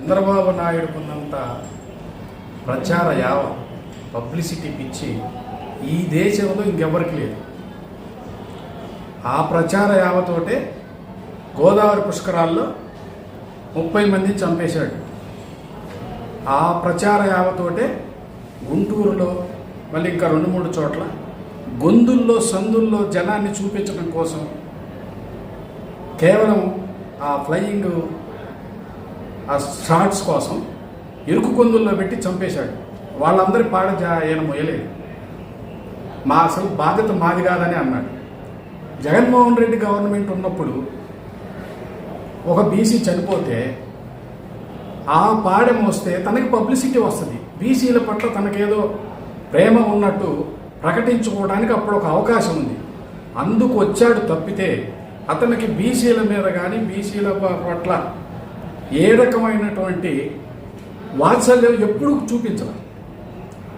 చంద్రబాబు నాయుడుకున్నంత ప్రచార యావ పబ్లిసిటీ పిచ్చి ఈ దేశంలో ఇంకెవరికి లేదు. ఆ ప్రచార యావతోటే గోదావరి పుష్కరాల్లో ముప్పై మందిని చంపేశాడు. ఆ ప్రచార యావతోటే గుంటూరులో మళ్ళీ ఇంకా రెండు మూడు చోట్ల గొంతుల్లో సందుల్లో జనాన్ని చూపించడం కోసం కేవలం ఆ ఫ్లయింగ్ ఆ షార్ట్స్ కోసం ఇరుకు కొందుల్లో పెట్టి చంపేశాడు. వాళ్ళందరి పాడ జా- మొయ్యలేదు. మా అసలు బాధ్యత మాది కాదని అన్నాడు. జగన్మోహన్ రెడ్డి గవర్నమెంట్ ఉన్నప్పుడు ఒక బీసీ చనిపోతే ఆ పాడెం వస్తే తనకి పబ్లిసిటీ వస్తుంది. బీసీల పట్ల తనకేదో ప్రేమ ఉన్నట్టు ప్రకటించుకోవడానికి అప్పుడు ఒక అవకాశం ఉంది. అందుకు వచ్చాడు తప్పితే అతనికి బీసీల మీద కానీ బీసీల పట్ల ఏ రకమైనటువంటి వాత్సల్యం ఎప్పుడు చూపించడం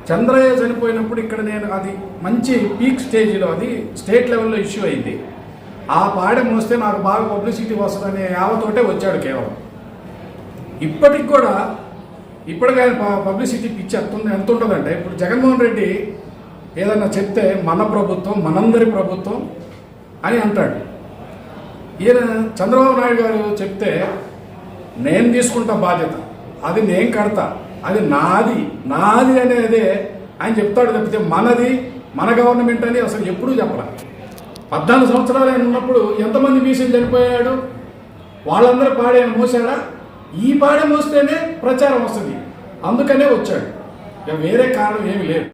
చంద్రయ్య చనిపోయినప్పుడు ఇక్కడ నేను అది మంచి పీక్ స్టేజ్లో అది స్టేట్ లెవెల్లో ఇష్యూ అయింది. ఆ పాడెం మోస్తే నాకు బాగా పబ్లిసిటీ వస్తుందనే యావతోటే వచ్చాడు కేవలం. ఇప్పటికి కూడా ఇప్పటికి ఆయన పబ్లిసిటీ పిచ్చి ఎంత ఎంత ఉంటుందంటే ఇప్పుడు జగన్మోహన్ రెడ్డి ఏదన్నా చెప్తే మన ప్రభుత్వం మనందరి ప్రభుత్వం అని అంటాడు. ఈయన చంద్రబాబు నాయుడు గారు చెప్తే నేను తీసుకుంటా బాధ్యత. అది నేను కడతా. అది నాది. నాది అనేది ఆయన చెప్తాడు తప్పితే మనది మన గవర్నమెంట్ అని అసలు ఎప్పుడూ చెప్పరా పద్నాలుగు సంవత్సరాలు ఆయన ఉన్నప్పుడు ఎంతమంది బీసీలు చనిపోయాడు? వాళ్ళందరూ పాడే మోసాడా ఈ పాడే మోస్తేనే ప్రచారం వస్తుంది. అందుకనే వచ్చాడు. ఇక వేరే కారణం ఏమి లేదు.